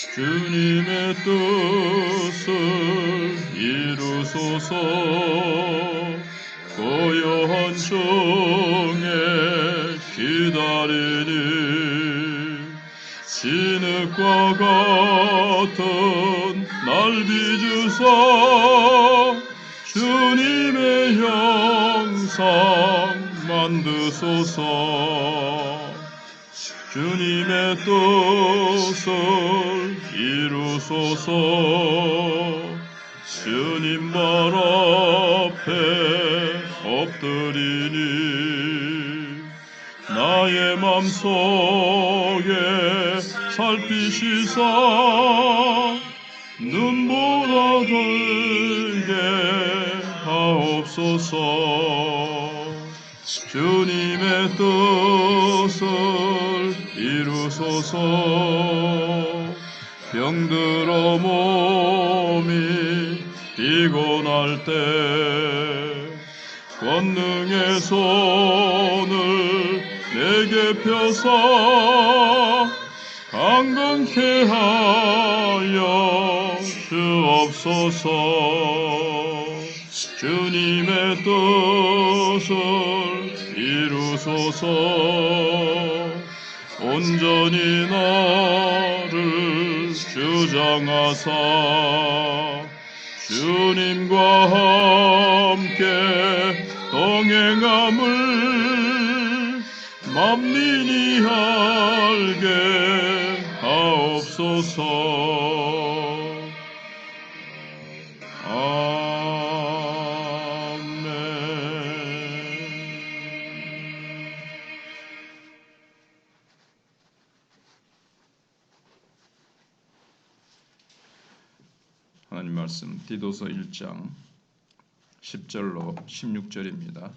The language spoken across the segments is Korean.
주님의 뜻을 이루소서. 고요한 중에 기다리니 진흙과 같은 날 비주사 주님의 형상 만드소서. 주님의 뜻을 이루소서. 주님 발 앞에 엎드리니 나의 맘속에 살피시사 눈보라 들게 하옵소서. 주님의 뜻을 이루소서 병들어 몸이 피곤할 때 권능의 손을 내게 펴사 강건케 하여 주옵소서. 주님의 뜻을 이루소서 온전히 나를 주장하사 주님과 함께 동행함을 만민이 알게 하옵소서 하나님 말씀 디도서 1장 10절로 16절입니다.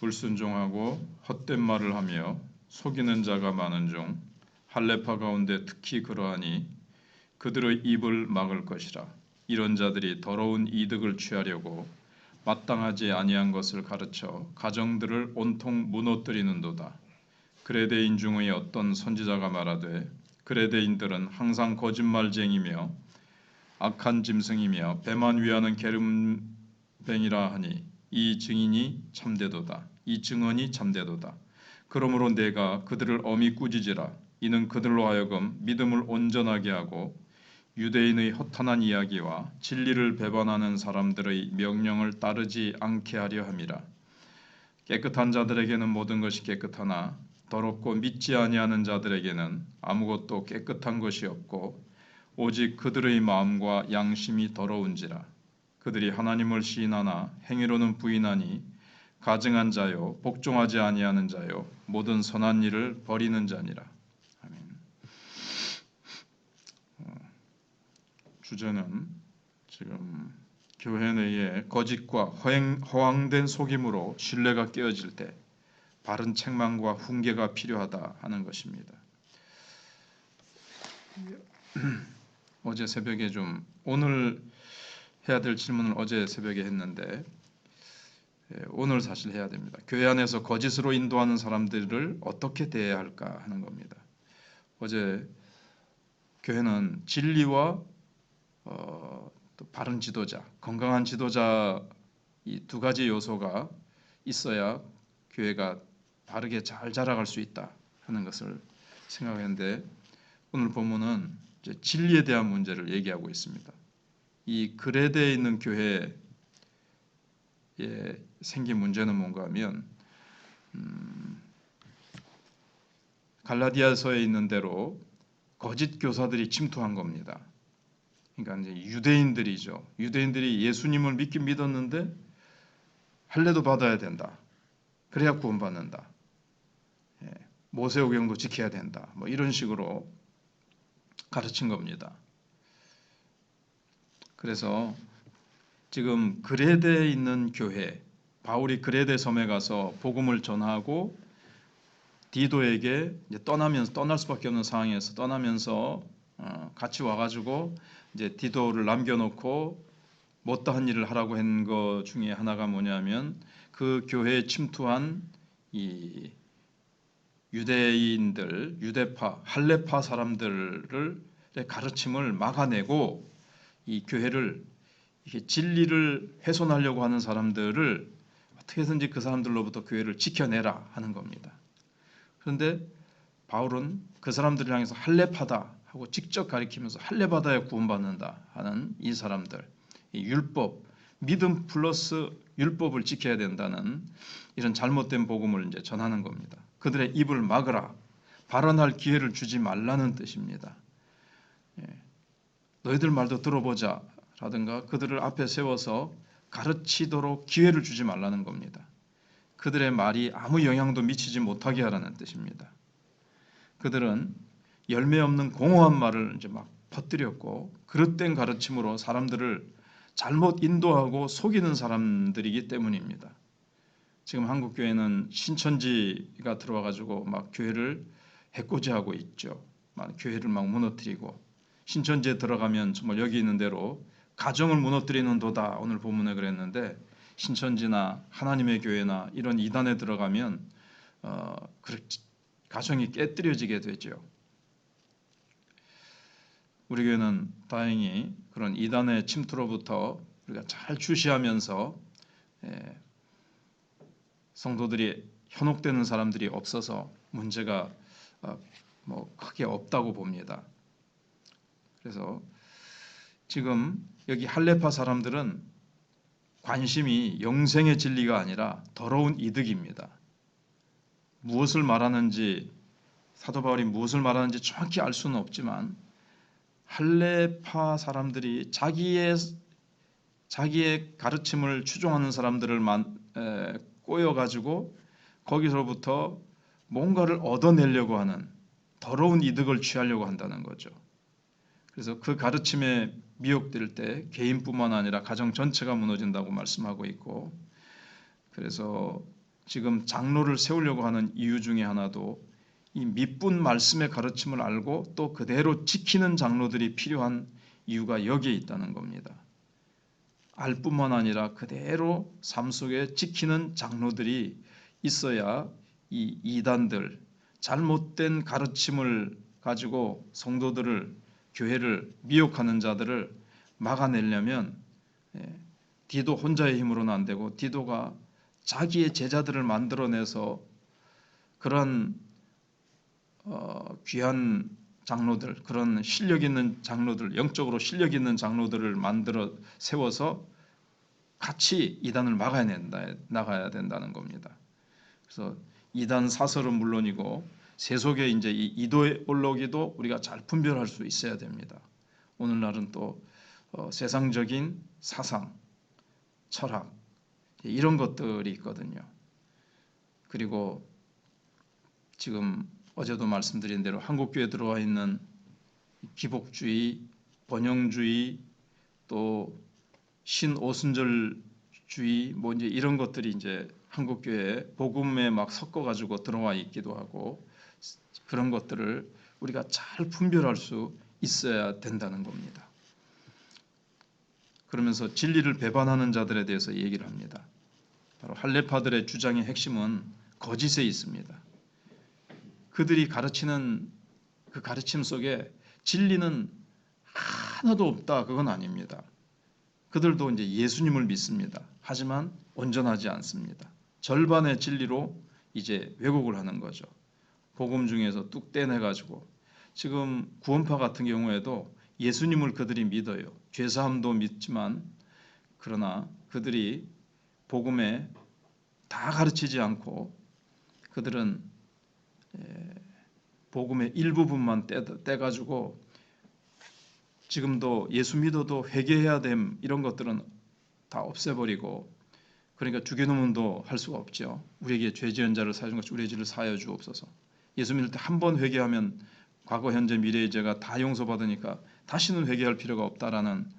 불순종하고 헛된 말을 하며 속이는 자가 많은 중 할례파 가운데 특히 그러하니 그들의 입을 막을 것이라 이런 자들이 더러운 이득을 취하려고 마땅하지 아니한 것을 가르쳐 가정들을 온통 무너뜨리는도다. 그레데인 중의 어떤 선지자가 말하되 그레데인들은 항상 거짓말쟁이며 악한 짐승이며 배만 위하는 게름뱅이라 하니 이 증인이 참되도다. 이 증언이 참되도다. 그러므로 내가 그들을 엄히 꾸짖으라. 이는 그들로 하여금 믿음을 온전하게 하고 유대인의 허탄한 이야기와 진리를 배반하는 사람들의 명령을 따르지 않게 하려 함이라. 깨끗한 자들에게는 모든 것이 깨끗하나 더럽고 믿지 아니하는 자들에게는 아무것도 깨끗한 것이 없고 오직 그들의 마음과 양심이 더러운지라 그들이 하나님을 시인하나 행위로는 부인하니 가증한 자요 복종하지 아니하는 자요 모든 선한 일을 버리는 자니라 아멘. 어, 주제는 지금 교회 내에 거짓과 허행, 허황된 속임으로 신뢰가 깨어질 때 바른 책망과 훈계가 필요하다 하는 것입니다. 어제 새벽에 좀 오늘 해야 될 질문을 어제 새벽에 했는데 예, 오늘 사실 해야 됩니다. 교회 안에서 거짓으로 인도하는 사람들을 어떻게 대해야 할까 하는 겁니다. 어제 교회는 진리와 어, 또 바른 지도자, 건강한 지도자 이 두 가지 요소가 있어야 교회가 바르게 잘 자라갈 수 있다 하는 것을 생각했는데 오늘 본문은 진리에 대한 문제를 얘기하고 있습니다. 이 그레데에 있는 교회에 생긴 문제는 뭔가 하면 음, 갈라디아서에 있는 대로 거짓 교사들이 침투한 겁니다. 그러니까 이제 유대인들이죠. 유대인들이 예수님을 믿긴 믿었는데 할례도 받아야 된다. 그래야 구원받는다. 예, 모세오경도 지켜야 된다. 뭐 이런 식으로 가르친 겁니다. 그래서 지금 그레데에 있는 교회 바울이 그레데 섬에 가서 복음을 전하고 디도에게 떠나면서 떠날 수밖에 없는 상황에서 떠나면서 어, 같이 와가지고 이제 디도를 남겨놓고 못다한 일을 하라고 한 것 중에 하나가 뭐냐면 그 교회에 침투한 이 유대인들, 유대파, 할례파 사람들을 가르침을 막아내고 이 교회를 이게 진리를 훼손하려고 하는 사람들을 어떻게든지 그 사람들로부터 교회를 지켜내라 하는 겁니다. 그런데 바울은 그 사람들을 향해서 할례파다 하고 직접 가리키면서 할례받아야 구원받는다 하는 이 사람들, 이 율법, 믿음 플러스 율법을 지켜야 된다는 이런 잘못된 복음을 이제 전하는 겁니다. 그들의 입을 막으라, 발언할 기회를 주지 말라는 뜻입니다. 예. 너희들 말도 들어보자 라든가 그들을 앞에 세워서 가르치도록 기회를 주지 말라는 겁니다. 그들의 말이 아무 영향도 미치지 못하게 하라는 뜻입니다. 그들은 열매 없는 공허한 말을 이제 막 퍼뜨렸고 그릇된 가르침으로 사람들을 잘못 인도하고 속이는 사람들이기 때문입니다. 지금 한국 교회는 신천지가 들어와 가지고 막 교회를 해코지하고 있죠. 막 교회를 막 무너뜨리고 신천지에 들어가면 정말 여기 있는 대로 가정을 무너뜨리는 도다 오늘 본문에 그랬는데 신천지나 하나님의 교회나 이런 이단에 들어가면 어, 가정이 깨뜨려지게 되죠. 우리 교회는 다행히 그런 이단의 침투로부터 우리가 잘 주시하면서 예, 성도들이 현혹되는 사람들이 없어서 문제가 어, 뭐 크게 없다고 봅니다. 그래서 지금 여기 할레파 사람들은 관심이 영생의 진리가 아니라 더러운 이득입니다. 무엇을 말하는지 사도 바울이 무엇을 말하는지 정확히 알 수는 없지만 할레파 사람들이 자기의 자기의 가르침을 추종하는 사람들을 만, 에, 꼬여가지고 거기서부터 뭔가를 얻어내려고 하는 더러운 이득을 취하려고 한다는 거죠. 그래서 그 가르침에 미혹될 때 개인뿐만 아니라 가정 전체가 무너진다고 말씀하고 있고 그래서 지금 장로를 세우려고 하는 이유 중에 하나도 이 밑분 말씀의 가르침을 알고 또 그대로 지키는 장로들이 필요한 이유가 여기에 있다는 겁니다. 알 뿐만 아니라 그대로 삶 속에 지키는 장로들이 있어야 이 이단들 잘못된 가르침을 가지고 성도들을 교회를 미혹하는 자들을 막아내려면 예, 디도 혼자의 힘으로는 안 되고 디도가 자기의 제자들을 만들어내서 그런 어, 귀한 장로들 그런 실력 있는 장로들 영적으로 실력 있는 장로들을 만들어 세워서 같이 이단을 막아야 된다 나가야 된다는 겁니다. 그래서 이단 사설은 물론이고 세속의 이제 이 이데올로기도 우리가 잘 분별할 수 있어야 됩니다. 오늘날은 또 어, 세상적인 사상, 철학 이런 것들이 있거든요. 그리고 지금 어제도 말씀드린 대로 한국 교회 들어와 있는 기복주의, 번영주의, 또 신오순절주의 뭐 이제 이런 것들이 이제 한국 교회에 복음에 막 섞어 가지고 들어와 있기도 하고 그런 것들을 우리가 잘 분별할 수 있어야 된다는 겁니다. 그러면서 진리를 배반하는 자들에 대해서 얘기를 합니다. 바로 할레파들의 주장의 핵심은 거짓에 있습니다. 그들이 가르치는 그 가르침 속에 진리는 하나도 없다. 그건 아닙니다. 그들도 이제 예수님을 믿습니다. 하지만 온전하지 않습니다. 절반의 진리로 이제 왜곡을 하는 거죠. 복음 중에서 뚝 떼내 가지고 지금 구원파 같은 경우에도 예수님을 그들이 믿어요. 죄사함도 믿지만 그러나 그들이 복음에 다 가르치지 않고 그들은 복음의 일부분만 떼, 가지고 지금도 예수 믿어도 회개해야 됨 이런 것들은 다 없애버리고 그러니까 주기도문도 할 수가 없죠. 우리에게 죄 지은 자를 준 것이 우리의 죄를 사하여 주옵소서. 예수 믿을 때 한 번 회개하면 과거, 현재, 미래의 죄가 다 용서받으니까 다시는 회개할 필요가 없다라는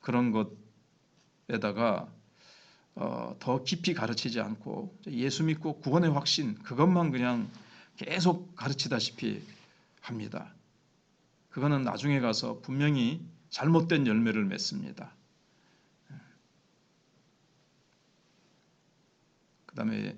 그런 것에다가 어, 더 깊이 가르치지 않고 예수 믿고 구원의 확신 그것만 그냥 계속 가르치다시피 합니다. 그거는 나중에 가서 분명히 잘못된 열매를 맺습니다. 그 다음에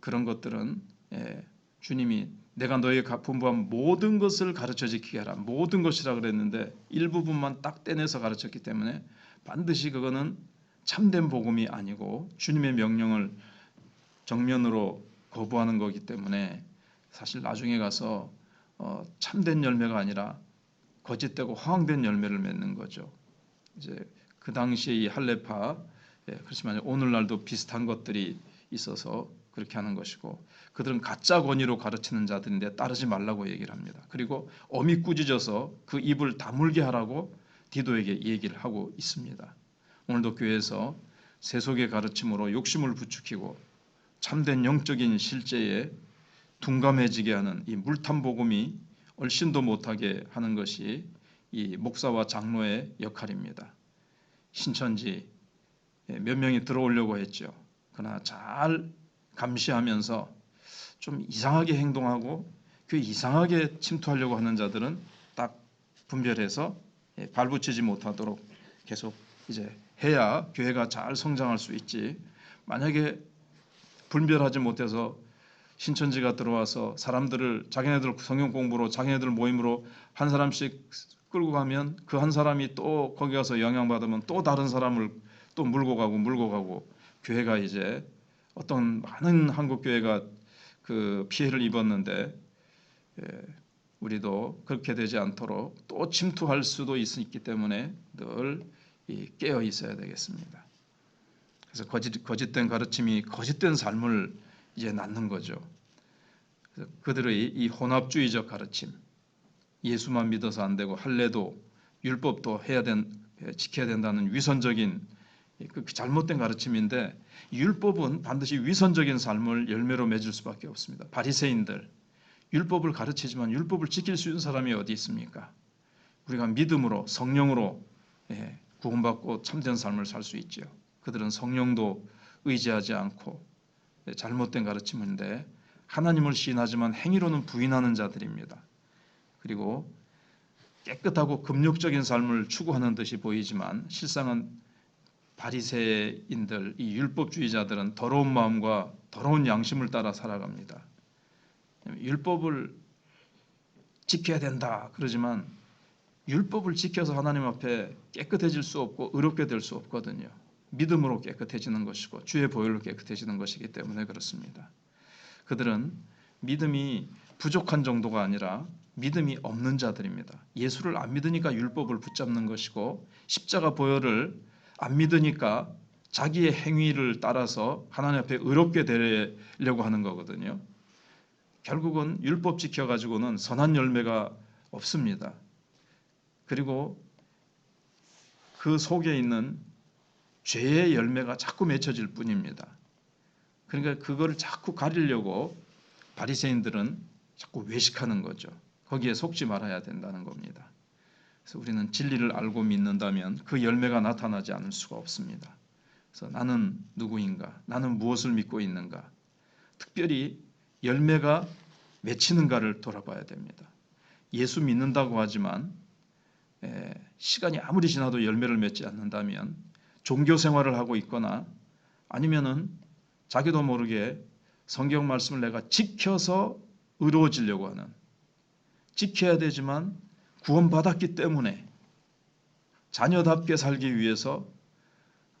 그런 것들은 예, 주님이 내가 너에게 가- 분부한 모든 것을 가르쳐 지키게 하라. 모든 것이라 그랬는데 일부분만 딱 떼내서 가르쳤기 때문에 반드시 그거는 참된 복음이 아니고 주님의 명령을 정면으로 거부하는 거기 때문에 사실 나중에 가서 어, 참된 열매가 아니라 거짓되고 허황된 열매를 맺는 거죠. 이제 그 당시에 이 할레파 예, 그렇지만 오늘날도 비슷한 것들이 있어서 그렇게 하는 것이고 그들은 가짜 권위로 가르치는 자들인데 따르지 말라고 얘기를 합니다. 그리고 어미 꾸짖어서 그 입을 다물게 하라고 디도에게 얘기를 하고 있습니다. 오늘도 교회에서 세속의 가르침으로 욕심을 부추기고 참된 영적인 실제에 둔감해지게 하는 이 물탄 복음이 얼씬도 못하게 하는 것이 이 목사와 장로의 역할입니다. 신천지 예, 몇 명이 들어오려고 했죠. 그러나 잘 감시하면서 좀 이상하게 행동하고 그 이상하게 침투하려고 하는 자들은 딱 분별해서 예, 발붙이지 못하도록 계속 이제 해야 교회가 잘 성장할 수 있지. 만약에 분별하지 못해서 신천지가 들어와서 사람들을 자기네들 성경 공부로 자기네들 모임으로 한 사람씩 끌고 가면 그 한 사람이 또 거기 가서 영향받으면 또 다른 사람을 또 물고 가고 물고 가고 교회가 이제 어떤 많은 한국 교회가 그 피해를 입었는데 예, 우리도 그렇게 되지 않도록 또 침투할 수도 있- 있기 때문에 늘이 깨어 있어야 되겠습니다. 그래서 거짓 거짓된 가르침이 거짓된 삶을 이제 낳는 거죠. 그들의 이 혼합주의적 가르침, 예수만 믿어서 안 되고 할례도 율법도 해야 된 지켜야 된다는 위선적인 그 잘못된 가르침인데 율법은 반드시 위선적인 삶을 열매로 맺을 수밖에 없습니다. 바리새인들 율법을 가르치지만 율법을 지킬 수 있는 사람이 어디 있습니까? 우리가 믿음으로 성령으로 예, 구원받고 참된 삶을 살 수 있지요. 그들은 성령도 의지하지 않고 예, 잘못된 가르침인데 하나님을 시인하지만 행위로는 부인하는 자들입니다. 그리고 깨끗하고 금욕적인 삶을 추구하는 듯이 보이지만 실상은 바리새인들 이 율법주의자들은 더러운 마음과 더러운 양심을 따라 살아갑니다. 율법을 지켜야 된다 그러지만 율법을 지켜서 하나님 앞에 깨끗해질 수 없고 의롭게 될 수 없거든요. 믿음으로 깨끗해지는 것이고 주의 보혈로 깨끗해지는 것이기 때문에 그렇습니다. 그들은 믿음이 부족한 정도가 아니라 믿음이 없는 자들입니다. 예수를 안 믿으니까 율법을 붙잡는 것이고 십자가 보혈을 안 믿으니까 자기의 행위를 따라서 하나님 앞에 의롭게 되려고 하는 거거든요. 결국은 율법 지켜 가지고는 선한 열매가 없습니다. 그리고 그 속에 있는 죄의 열매가 자꾸 맺혀질 뿐입니다. 그러니까 그거를 자꾸 가리려고 바리새인들은 자꾸 외식하는 거죠. 거기에 속지 말아야 된다는 겁니다. 그래서 우리는 진리를 알고 믿는다면 그 열매가 나타나지 않을 수가 없습니다. 그래서 나는 누구인가? 나는 무엇을 믿고 있는가? 특별히 열매가 맺히는가를 돌아봐야 됩니다. 예수 믿는다고 하지만 에, 시간이 아무리 지나도 열매를 맺지 않는다면 종교 생활을 하고 있거나 아니면은 자기도 모르게 성경 말씀을 내가 지켜서 의로워지려고 하는 지켜야 되지만 구원받았기 때문에 자녀답게 살기 위해서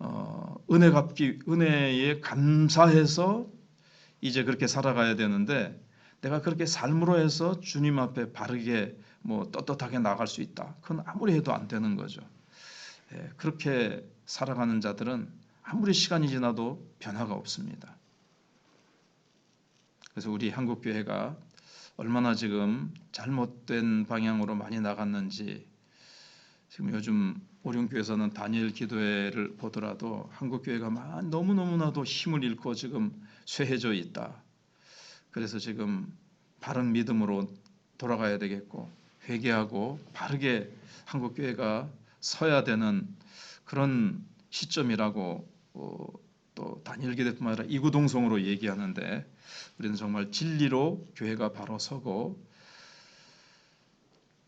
어, 은혜 갚기 은혜에 감사해서 이제 그렇게 살아가야 되는데 내가 그렇게 삶으로 해서 주님 앞에 바르게 뭐 떳떳하게 나갈 수 있다. 그건 아무리 해도 안 되는 거죠. 예, 그렇게 살아가는 자들은 아무리 시간이 지나도 변화가 없습니다. 그래서 우리 한국 교회가 얼마나 지금 잘못된 방향으로 많이 나갔는지 지금 요즘 오륜교에서는 다니엘 기도회를 보더라도 한국 교회가 너무 너무나도 힘을 잃고 지금 쇠해져 있다. 그래서 지금 바른 믿음으로 돌아가야 되겠고 회개하고 바르게 한국 교회가 서야 되는 그런 시점이라고 어, 또 기대뿐만 아니라 이구동성으로 얘기하는데 우리는 정말 진리로 교회가 바로 서고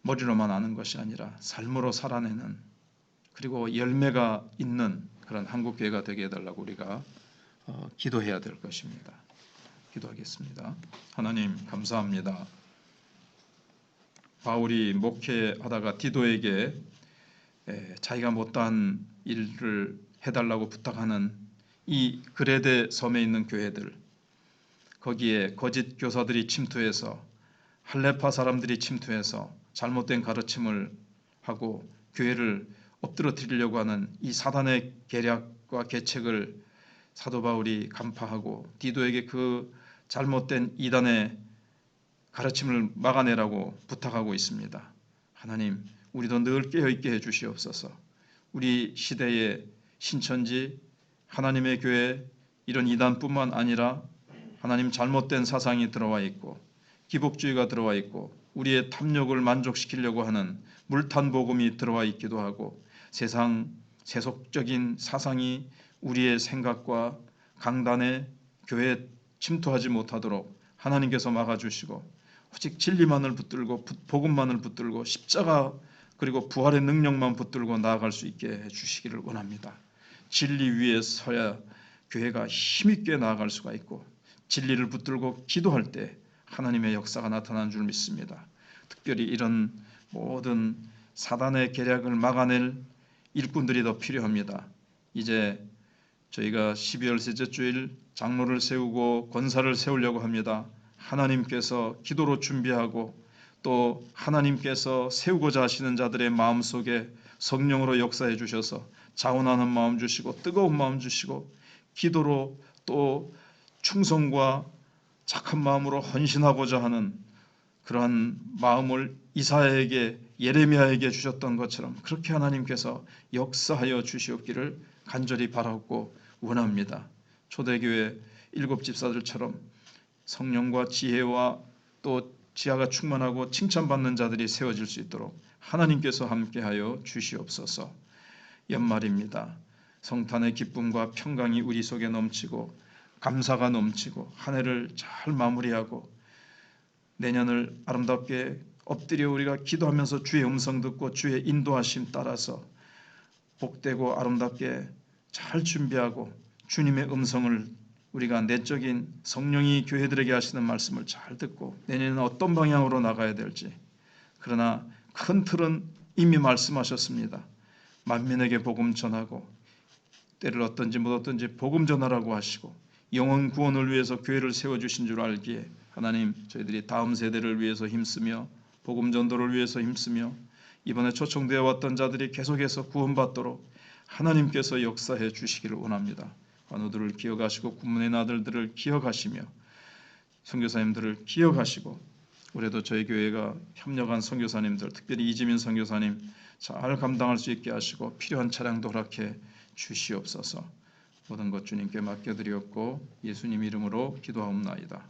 머리로만 아는 것이 아니라 삶으로 살아내는 그리고 열매가 있는 그런 한국 교회가 되게 해달라고 우리가 어, 기도해야 될 것입니다. 기도하겠습니다. 하나님 감사합니다. 바울이 목회하다가 디도에게 에, 자기가 못한 일을 해달라고 부탁하는 이 그레데 섬에 있는 교회들 거기에 거짓 교사들이 침투해서 할레파 사람들이 침투해서 잘못된 가르침을 하고 교회를 엎드러뜨리려고 하는 이 사단의 계략과 계책을 사도 바울이 간파하고 디도에게 그 잘못된 이단의 가르침을 막아내라고 부탁하고 있습니다. 하나님, 우리도 늘 깨어 있게 해 주시옵소서. 우리 시대의 신천지 하나님의 교회 이런 이단뿐만 아니라 하나님 잘못된 사상이 들어와 있고 기복주의가 들어와 있고 우리의 탐욕을 만족시키려고 하는 물탄 복음이 들어와 있기도 하고 세상 세속적인 사상이 우리의 생각과 강단에 교회에 침투하지 못하도록 하나님께서 막아주시고 오직 진리만을 붙들고 부- 복음만을 붙들고 십자가 그리고 부활의 능력만 붙들고 나아갈 수 있게 해 주시기를 원합니다. 진리 위에 서야 교회가 힘있게 나아갈 수가 있고 진리를 붙들고 기도할 때 하나님의 역사가 나타나는 줄 믿습니다. 특별히 이런 모든 사단의 계략을 막아낼 일꾼들이 더 필요합니다. 이제 저희가 12월 셋째 주일 장로를 세우고 권사를 세우려고 합니다. 하나님께서 기도로 준비하고 또 하나님께서 세우고자 하시는 자들의 마음 속에 성령으로 역사해 주셔서 자원하는 마음 주시고 뜨거운 마음 주시고 기도로 또 충성과 착한 마음으로 헌신하고자 하는 그러한 마음을 이사야에게 예레미야에게 주셨던 것처럼 그렇게 하나님께서 역사하여 주시옵기를 간절히 바라고 원합니다. 초대교회 일곱 집사들처럼 성령과 지혜와 또 지하가 충만하고 칭찬받는 자들이 세워질 수 있도록 하나님께서 함께하여 주시옵소서. 연말입니다. 성탄의 기쁨과 평강이 우리 속에 넘치고 감사가 넘치고 한 해를 잘 마무리하고 내년을 아름답게 엎드려 우리가 기도하면서 주의 음성 듣고 주의 인도하심 따라서 복되고 아름답게 잘 준비하고 주님의 음성을 우리가 내적인 성령이 교회들에게 하시는 말씀을 잘 듣고 내년에는 어떤 방향으로 나가야 될지 그러나 큰 틀은 이미 말씀하셨습니다. 만민에게 복음 전하고 때를 어떤지 못 어떤지 복음 전하라고 하시고 영혼 구원을 위해서 교회를 세워 주신 줄 알기에 하나님 저희들이 다음 세대를 위해서 힘쓰며 복음 전도를 위해서 힘쓰며 이번에 초청되어 왔던 자들이 계속해서 구원받도록 하나님께서 역사해 주시기를 원합니다. 관우들을 기억하시고 군문의 아들들을 기억하시며 선교사님들을 기억하시고 올해도 저희 교회가 협력한 선교사님들 특별히 이지민 선교사님 잘 감당할 수 있게 하시고 필요한 차량도 허락해 주시옵소서 모든 것 주님께 맡겨드렸고 예수님 이름으로 기도하옵나이다.